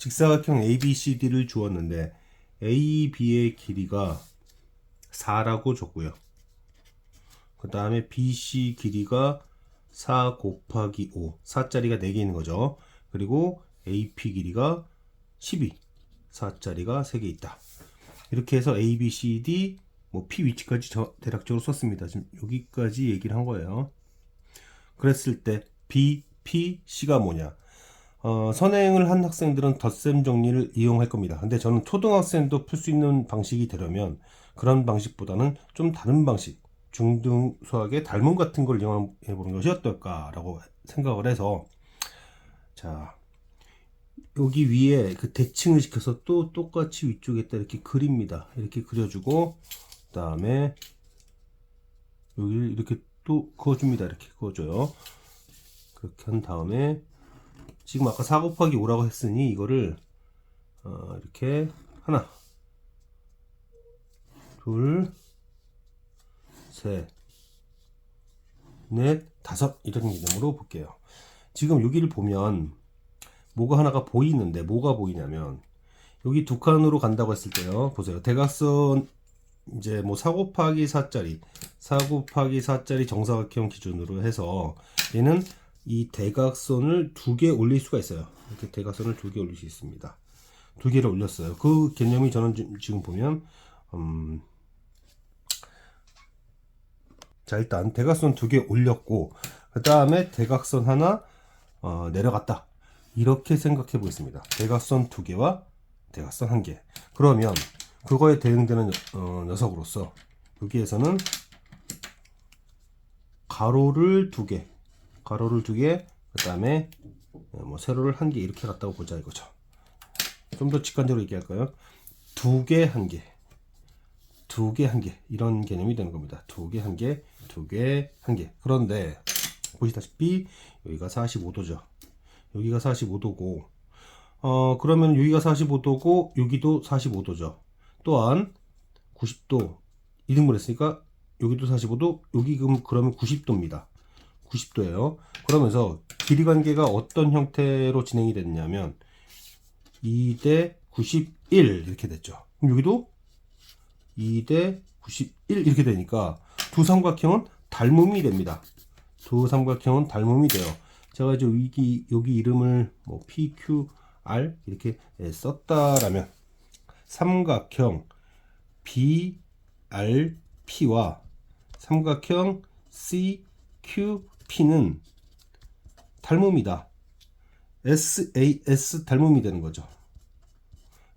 직사각형 ABCD를 주었는데 AB의 길이가 4라고 줬고요. 그 다음에 BC 길이가 4 곱하기 5, 4짜리가 4개 있는 거죠. 그리고 AP 길이가 12, 4짜리가 3개 있다. 이렇게 해서 A, B, C, D, 뭐 P 위치까지 저 대략적으로 썼습니다. 지금 여기까지 얘기를 한 거예요. 그랬을 때 B, P, C가 뭐냐? 어, 선행을 한 학생들은 덧셈 정리를 이용할 겁니다. 근데 저는 초등학생도 풀 수 있는 방식이 되려면 그런 방식보다는 좀 다른 방식, 중등 수학의 닮음 같은 걸 이용해 보는 것이 어떨까라고 생각을 해서 자 여기 위에 그 대칭을 시켜서 또 똑같이 위쪽에다 이렇게 그립니다. 이렇게 그려주고 그 다음에 여기 이렇게 또 그어줍니다. 이렇게 그어줘요. 그렇게 한 다음에 지금 아까 4 곱하기 5라고 했으니 이거를 어, 이렇게 하나 둘 셋, 넷, 다섯 이런 개념으로 볼게요. 지금 여기를 보면 뭐가 하나가 보이는데 뭐가 보이냐면 여기 두 칸으로 간다고 했을 때요. 보세요. 대각선 이제 뭐 4 곱하기 4짜리 4 곱하기 4짜리 정사각형 기준으로 해서 얘는 이 대각선을 두 개 올릴 수가 있어요. 이렇게 대각선을 두 개 올릴 수 있습니다. 두 개를 올렸어요. 그 개념이 저는 지- 지금 보면 음, 자 일단 대각선 두 개 올렸고 그 다음에 대각선 하나 어, 내려갔다 이렇게 생각해 보겠습니다 대각선 두 개와 대각선 한 개 그러면 그거에 대응되는 어, 녀석으로서 여기에서는 가로를 두개 가로를 두 개 그 다음에 뭐 세로를 한 개 이렇게 갔다고 보자 이거죠 좀 더 직관적으로 얘기할까요 두 개 한 개 두 개, 한 개. 이런 개념이 되는 겁니다. 두 개, 한 개, 두 개, 한 개. 그런데, 보시다시피, 여기가 45도죠. 여기가 45도고, 어, 그러면 여기가 45도고, 여기도 45도죠. 또한, 90도, 이등분 했으니까, 여기도 45도, 여기 그럼, 그러면 90도입니다. 90도예요. 그러면서, 길이 관계가 어떤 형태로 진행이 됐냐면, 2 대 91 이렇게 됐죠. 그럼 여기도 2 대 91 이렇게 되니까 두 삼각형은 닮음이 됩니다. 두 삼각형은 닮음이 돼요. 제가 이제 여기, 여기 이름을 뭐 PQR 이렇게 예, 썼다라면 삼각형 BRP와 삼각형 CQP는 닮음이다. SAS 닮음이 되는 거죠.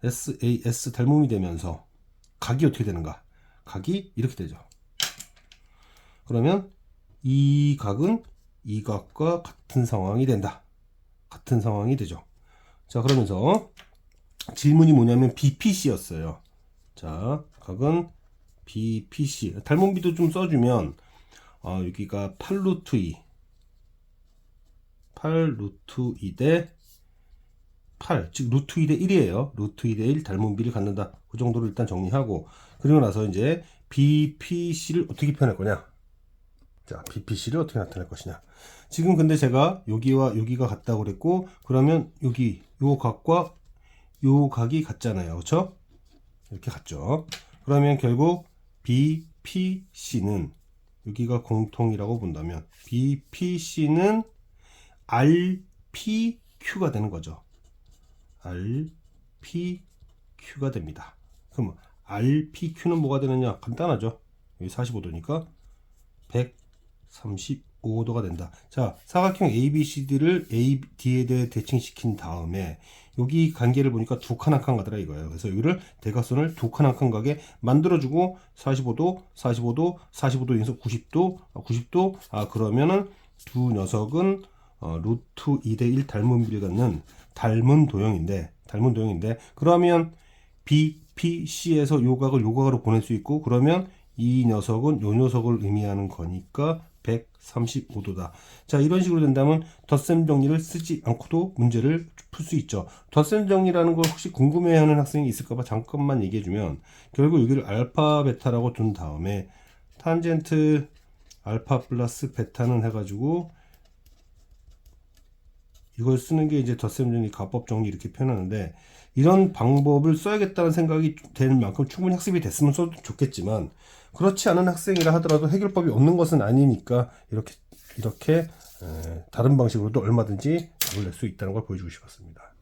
SAS 닮음이 되면서 각이 어떻게 되는가? 각이 이렇게 되죠. 그러면 이 각은 이 각과 같은 상황이 된다. 같은 상황이 되죠. 자, 그러면서 질문이 뭐냐면 BPC였어요. 자, 각은 BPC. 닮은비도 좀 써주면 어, 여기가 8루트 2 8 루트 2 대 8, 즉 루트 2 대 1이에요. 루트 2 대 1 닮은 비를 갖는다. 그 정도로 일단 정리하고 그리고 나서 이제 BPC를 어떻게 표현할 거냐? 자, BPC를 어떻게 나타낼 것이냐? 지금 근데 제가 여기와 여기가 같다고 그랬고 그러면 여기 요 각과 요 각이 같잖아요. 그렇죠? 이렇게 같죠. 그러면 결국 BPC는 여기가 공통이라고 본다면 BPC는 RPQ가 되는 거죠. RPQ가 됩니다. 그럼 RPQ는 뭐가 되느냐? 간단하죠. 여기 45도니까 135도가 된다. 자, 사각형 ABCD를 AD에 대해 대칭시킨 다음에 여기 관계를 보니까 두 칸 한 칸 가더라 이거예요. 그래서 여기를 대각선을 두 칸 한 칸 가게 만들어주고 45도, 45도, 45도 여기서 90도, 90도. 아 그러면은 두 녀석은 어, 루트 2대 1 닮은 비를 갖는 닮은 도형인데 닮은 도형인데 그러면 BPC에서 요각을 요각으로 보낼 수 있고 그러면 이 녀석은 요 녀석을 의미하는 거니까 135도다. 자 이런 식으로 된다면 덧셈 정리를 쓰지 않고도 문제를 풀 수 있죠. 덧셈 정리라는 걸 혹시 궁금해하는 학생이 있을까봐 잠깐만 얘기해주면 결국 여기를 알파 베타라고 둔 다음에 탄젠트 알파 플러스 베타는 해가지고 이걸 쓰는 게 이제 덧셈 정리, 가법 정리 이렇게 표현하는데 이런 방법을 써야겠다는 생각이 될 만큼 충분히 학습이 됐으면 써도 좋겠지만 그렇지 않은 학생이라 하더라도 해결법이 없는 것은 아니니까 이렇게 이렇게 에, 다른 방식으로도 얼마든지 답을 낼수 있다는 걸 보여주고 싶었습니다.